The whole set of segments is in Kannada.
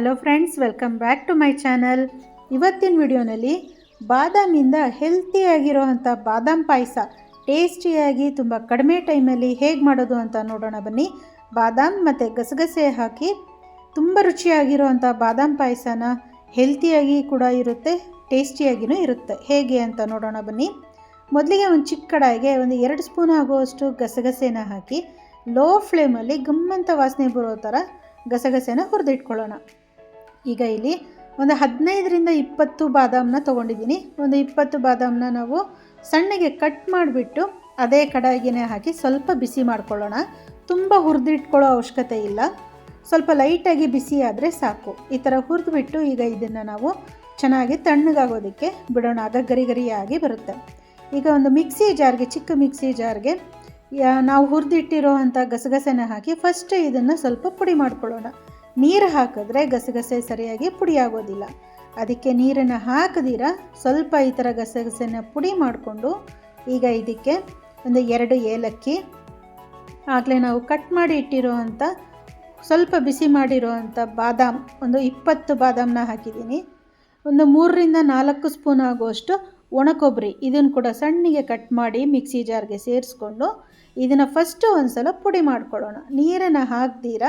Hello friends welcome back to my channel ಇವತ್ತಿನ ವಿಡಿಯೋನಲ್ಲಿ ಬಾದಾಮಿಂದ ಹೆಲ್ತಿಯಾಗಿರೋವಂಥ ಬಾದಾಮ್ ಪಾಯಸ ಟೇಸ್ಟಿಯಾಗಿ ತುಂಬ ಕಡಿಮೆ ಟೈಮಲ್ಲಿ ಹೇಗೆ ಮಾಡೋದು ಅಂತ ನೋಡೋಣ ಬನ್ನಿ. ಬಾದಾಮ್ ಮತ್ತು ಗಸಗಸೆ ಹಾಕಿ ತುಂಬ ರುಚಿಯಾಗಿರೋವಂಥ ಬಾದಾಮ್ ಪಾಯಸನ ಹೆಲ್ತಿಯಾಗಿ ಕೂಡ ಇರುತ್ತೆ ಟೇಸ್ಟಿಯಾಗಿಯೂ ಇರುತ್ತೆ. ಹೇಗೆ ಅಂತ ನೋಡೋಣ ಬನ್ನಿ. ಮೊದಲಿಗೆ ಒಂದು ಚಿಕ್ಕ ಕಡಾಯಿಗೆ ಒಂದು ಎರಡು ಸ್ಪೂನ್ ಆಗುವಷ್ಟು ಗಸಗಸೆನ ಹಾಕಿ ಲೋ ಫ್ಲೇಮಲ್ಲಿ ಗಮ್ಮಂತ ವಾಸನೆ ಬರೋ ಥರ ಗಸಗಸೆನ ಹುರಿದಿಟ್ಕೊಳ್ಳೋಣ. ಈಗ ಇಲ್ಲಿ ಒಂದು ಹದಿನೈದರಿಂದ ಇಪ್ಪತ್ತು ಬಾದಾಮನ್ನ ತೊಗೊಂಡಿದ್ದೀನಿ. ಒಂದು ಇಪ್ಪತ್ತು ಬಾದಾಮನ್ನ ನಾವು ಸಣ್ಣಗೆ ಕಟ್ ಮಾಡಿಬಿಟ್ಟು ಅದೇ ಕಡಾಯಿಗೆನೇ ಹಾಕಿ ಸ್ವಲ್ಪ ಬಿಸಿ ಮಾಡ್ಕೊಳ್ಳೋಣ. ತುಂಬ ಹುರಿದಿಟ್ಕೊಳ್ಳೋ ಅವಶ್ಯಕತೆ ಇಲ್ಲ. ಸ್ವಲ್ಪ ಲೈಟಾಗಿ ಬಿಸಿ ಆದರೆ ಸಾಕು. ಈ ಥರ ಹುರಿದ್ಬಿಟ್ಟು ಈಗ ಇದನ್ನು ನಾವು ಚೆನ್ನಾಗಿ ತಣ್ಣಗಾಗೋದಕ್ಕೆ ಬಿಡೋಣ. ಆಗ ಗರಿ ಗರಿಯಾಗಿ ಬರುತ್ತೆ. ಈಗ ಒಂದು ಮಿಕ್ಸಿ ಜಾರ್ಗೆ, ಚಿಕ್ಕ ಮಿಕ್ಸಿ ಜಾರ್ಗೆ ನಾವು ಹುರಿದಿಟ್ಟಿರೋ ಅಂಥ ಗಸಗಸೆನ ಹಾಕಿ ಫಸ್ಟ್ ಇದನ್ನು ಸ್ವಲ್ಪ ಪುಡಿ ಮಾಡ್ಕೊಳ್ಳೋಣ. ನೀರು ಹಾಕಿದ್ರೆ ಗಸಗಸೆ ಸರಿಯಾಗಿ ಪುಡಿ ಆಗೋದಿಲ್ಲ ಅದಕ್ಕೆ ನೀರನ್ನು ಹಾಕದಿರ ಸ್ವಲ್ಪ ಈ ಥರ ಗಸಗಸೆನ ಪುಡಿ ಮಾಡಿಕೊಂಡು ಈಗ ಇದಕ್ಕೆ ಒಂದು ಎರಡು ಏಲಕ್ಕಿ ಆಗಲೇ ನಾವು ಕಟ್ ಮಾಡಿ ಇಟ್ಟಿರೋ ಅಂಥ ಸ್ವಲ್ಪ ಬಿಸಿ ಮಾಡಿರೋ ಅಂಥ ಬಾದಾಮ್, ಒಂದು ಇಪ್ಪತ್ತು ಬಾದಾಮನ್ನ ಹಾಕಿದ್ದೀನಿ. ಒಂದು ಮೂರರಿಂದ ನಾಲ್ಕು ಸ್ಪೂನ್ ಆಗುವಷ್ಟು ಒಣ ಕೊಬ್ಬರಿ ಇದನ್ನು ಕೂಡ ಸಣ್ಣಗೆ ಕಟ್ ಮಾಡಿ ಮಿಕ್ಸಿ ಜಾರ್ಗೆ ಸೇರಿಸ್ಕೊಂಡು ಇದನ್ನು ಫಸ್ಟು ಒಂದು ಸಲ ಪುಡಿ ಮಾಡ್ಕೊಳ್ಳೋಣ. ನೀರನ್ನು ಹಾಕ್ದಿರ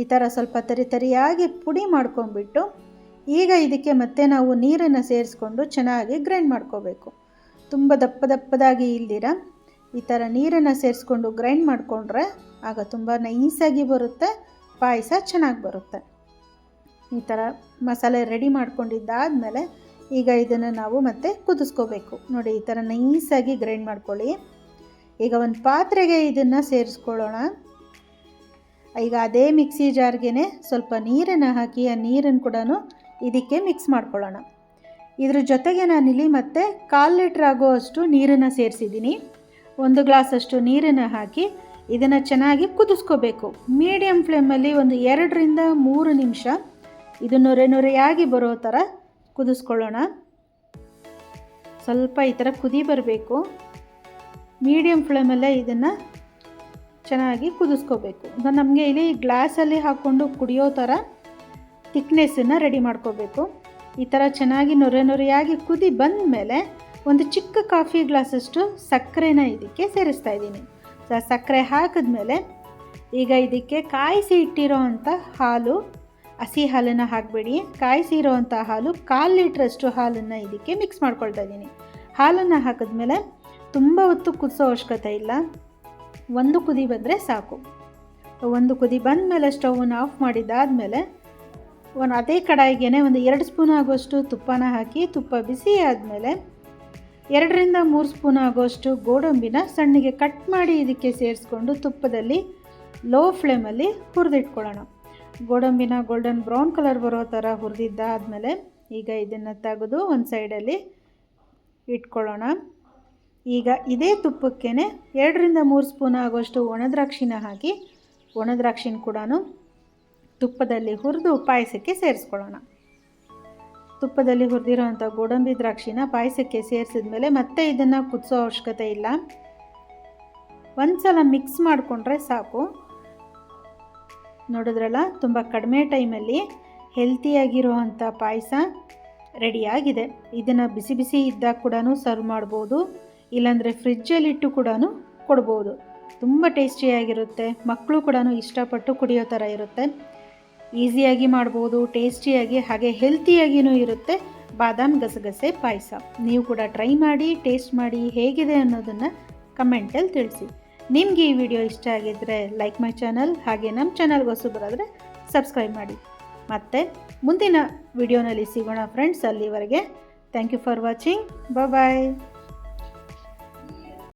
ಈ ಥರ ಸ್ವಲ್ಪ ತರಿ ತರಿಯಾಗಿ ಪುಡಿ ಮಾಡ್ಕೊಂಬಿಟ್ಟು ಈಗ ಇದಕ್ಕೆ ಮತ್ತೆ ನಾವು ನೀರನ್ನು ಸೇರಿಸ್ಕೊಂಡು ಚೆನ್ನಾಗಿ ಗ್ರೈಂಡ್ ಮಾಡ್ಕೋಬೇಕು. ತುಂಬ ದಪ್ಪ ದಪ್ಪದಾಗಿ ಇಲ್ದಿರ? ಈ ಥರ ನೀರನ್ನು ಸೇರಿಸ್ಕೊಂಡು ಗ್ರೈಂಡ್ ಮಾಡಿಕೊಂಡ್ರೆ ಆಗ ತುಂಬ ನೈಸಾಗಿ ಬರುತ್ತೆ, ಪಾಯಸ ಚೆನ್ನಾಗಿ ಬರುತ್ತೆ. ಈ ಥರ ಮಸಾಲೆ ರೆಡಿ ಮಾಡ್ಕೊಂಡಿದ್ದಾದಮೇಲೆ ಈಗ ಇದನ್ನು ನಾವು ಮತ್ತೆ ಕುದಿಸ್ಕೋಬೇಕು. ನೋಡಿ, ಈ ಥರ ನೈಸಾಗಿ ಗ್ರೈಂಡ್ ಮಾಡ್ಕೊಳ್ಳಿ. ಈಗ ಒಂದು ಪಾತ್ರೆಗೆ ಇದನ್ನು ಸೇರಿಸ್ಕೊಳ್ಳೋಣ. ಈಗ ಅದೇ ಮಿಕ್ಸಿ ಜಾರ್ಗೆ ಸ್ವಲ್ಪ ನೀರನ್ನು ಹಾಕಿ, ಆ ನೀರನ್ನು ಕೂಡ ಇದಕ್ಕೆ ಮಿಕ್ಸ್ ಮಾಡ್ಕೊಳ್ಳೋಣ. ಇದ್ರ ಜೊತೆಗೆ ನಾನಿಲ್ಲಿ ಮತ್ತೆ ಕಾಲು ಲೀಟ್ರ್ ಆಗೋವಷ್ಟು ನೀರನ್ನು ಸೇರಿಸಿದ್ದೀನಿ. ಒಂದು ಗ್ಲಾಸಷ್ಟು ನೀರನ್ನು ಹಾಕಿ ಇದನ್ನು ಚೆನ್ನಾಗಿ ಕುದಿಸ್ಕೋಬೇಕು. ಮೀಡಿಯಮ್ ಫ್ಲೇಮಲ್ಲಿ ಒಂದು ಎರಡರಿಂದ ಮೂರು ನಿಮಿಷ ಇದು ನೊರೆ ನೊರೆಯಾಗಿ ಬರೋ ಥರ ಕುದಿಸ್ಕೊಳ್ಳೋಣ. ಸ್ವಲ್ಪ ಈ ಥರ ಕುದಿ ಬರಬೇಕು. ಮೀಡಿಯಮ್ ಫ್ಲೇಮಲ್ಲೇ ಇದನ್ನು ಚೆನ್ನಾಗಿ ಕುದಿಸ್ಕೋಬೇಕು. ನಮಗೆ ಇಲ್ಲಿ ಗ್ಲಾಸಲ್ಲಿ ಹಾಕ್ಕೊಂಡು ಕುಡಿಯೋ ಥರ ತಿಕ್ನೆಸ್ಸನ್ನು ರೆಡಿ ಮಾಡ್ಕೋಬೇಕು. ಈ ಥರ ಚೆನ್ನಾಗಿ ನೊರೆ ನೊರೆಯಾಗಿ ಕುದಿ ಬಂದ ಮೇಲೆ ಒಂದು ಚಿಕ್ಕ ಕಾಫಿ ಗ್ಲಾಸಷ್ಟು ಸಕ್ಕರೆನ ಇದಕ್ಕೆ ಸೇರಿಸ್ತಾ ಇದ್ದೀನಿ. ಸಕ್ಕರೆ ಹಾಕಿದ್ಮೇಲೆ ಈಗ ಇದಕ್ಕೆ ಕಾಯಿಸಿ ಇಟ್ಟಿರೋ ಅಂಥ ಹಾಲು, ಹಸಿ ಹಾಲನ್ನು ಹಾಕಬೇಡಿ. ಕಾಯಿಸಿ ಇರೋವಂಥ ಹಾಲು ಕಾಲು ಲೀಟ್ರಷ್ಟು ಹಾಲನ್ನು ಇದಕ್ಕೆ ಮಿಕ್ಸ್ ಮಾಡ್ಕೊಳ್ತಾ ಇದ್ದೀನಿ. ಹಾಲನ್ನು ಹಾಕಿದ್ಮೇಲೆ ತುಂಬ ಹೊತ್ತು ಕುದಿಸೋ ಅವಶ್ಯಕತೆ ಇಲ್ಲ. ಒಂದು ಕುದಿ ಬಂದರೆ ಸಾಕು. ಒಂದು ಕುದಿ ಬಂದ ಮೇಲೆ ಸ್ಟವನ್ನು ಆಫ್ ಮಾಡಿದ್ದಾದಮೇಲೆ ಒಂದು ಅದೇ ಕಡಾಯಿಗೆ ಒಂದು ಎರಡು ಸ್ಪೂನ್ ಆಗುವಷ್ಟು ತುಪ್ಪನ ಹಾಕಿ ತುಪ್ಪ ಬಿಸಿ ಆದಮೇಲೆ ಎರಡರಿಂದ ಮೂರು ಸ್ಪೂನ್ ಆಗುವಷ್ಟು ಗೋಡಂಬಿನ ಸಣ್ಣಗೆ ಕಟ್ ಮಾಡಿ ಇದಕ್ಕೆ ಸೇರಿಸ್ಕೊಂಡು ತುಪ್ಪದಲ್ಲಿ ಲೋ ಫ್ಲೇಮಲ್ಲಿ ಹುರಿದಿಟ್ಕೊಳ್ಳೋಣ. ಗೋಡಂಬಿನ ಗೋಲ್ಡನ್ ಬ್ರೌನ್ ಕಲರ್ ಬರೋ ಥರ ಹುರಿದಿದ್ದಾದಮೇಲೆ ಈಗ ಇದನ್ನು ತೆಗೆದು ಒಂದು ಸೈಡಲ್ಲಿ ಇಟ್ಕೊಳ್ಳೋಣ. ಈಗ ಇದೇ ತುಪ್ಪಕ್ಕೇ ಎರಡರಿಂದ ಮೂರು ಸ್ಪೂನ್ ಆಗುವಷ್ಟು ಒಣದ್ರಾಕ್ಷಿನ ಹಾಕಿ, ಒಣದ್ರಾಕ್ಷಿನ ಕೂಡ ತುಪ್ಪದಲ್ಲಿ ಹುರಿದು ಪಾಯಸಕ್ಕೆ ಸೇರಿಸ್ಕೊಳ್ಳೋಣ. ತುಪ್ಪದಲ್ಲಿ ಹುರಿದಿರೋವಂಥ ಗೋಡಂಬಿ ದ್ರಾಕ್ಷಿನ ಪಾಯಸಕ್ಕೆ ಸೇರಿಸಿದ ಮೇಲೆ ಮತ್ತೆ ಇದನ್ನು ಕುದಿಸೋ ಅವಶ್ಯಕತೆ ಇಲ್ಲ. ಒಂದು ಸಲ ಮಿಕ್ಸ್ ಮಾಡಿಕೊಂಡ್ರೆ ಸಾಕು. ನೋಡಿದ್ರಲ್ಲ, ತುಂಬ ಕಡಿಮೆ ಟೈಮಲ್ಲಿ ಹೆಲ್ತಿಯಾಗಿರುವಂಥ ಪಾಯಸ ರೆಡಿಯಾಗಿದೆ. ಇದನ್ನು ಬಿಸಿ ಬಿಸಿ ಇದ್ದಾಗ ಕೂಡ ಸರ್ವ್ ಮಾಡ್ಬೋದು. ಇಲ್ಲಾಂದರೆ ಫ್ರಿಜ್ಜಲ್ಲಿಟ್ಟು ಕೂಡ ಕೊಡ್ಬೋದು. ತುಂಬ ಟೇಸ್ಟಿಯಾಗಿರುತ್ತೆ ಮಕ್ಕಳು ಕೂಡ ಇಷ್ಟಪಟ್ಟು ಕುಡಿಯೋ ಥರ ಇರುತ್ತೆ. ಈಸಿಯಾಗಿ ಮಾಡ್ಬೋದು ಟೇಸ್ಟಿಯಾಗಿ ಹಾಗೆ ಹೆಲ್ತಿಯಾಗಿಯೂ ಇರುತ್ತೆ. ಬಾದಾಮ್ ಗಸಗಸೆ ಪಾಯಸ. ನೀವು ಕೂಡ ಟ್ರೈ ಮಾಡಿ ಟೇಸ್ಟ್ ಮಾಡಿ ಹೇಗಿದೆ ಅನ್ನೋದನ್ನು ಕಮೆಂಟಲ್ಲಿ ತಿಳಿಸಿ. ನಿಮಗೆ ಈ ವಿಡಿಯೋ ಇಷ್ಟ ಆಗಿದ್ದರೆ ಲೈಕ್ ಮೈ ಚಾನಲ್ ಹಾಗೆ ನಮ್ಮ ಚಾನಲ್ಗೆ ಹೊಸಬರಾದರೆ ಸಬ್ಸ್ಕ್ರೈಬ್ ಮಾಡಿ. ಮತ್ತು ಮುಂದಿನ ವಿಡಿಯೋನಲ್ಲಿ ಸಿಗೋಣ ಫ್ರೆಂಡ್ಸ್ ಅಲ್ಲಿವರೆಗೆ. Thank you for watching bye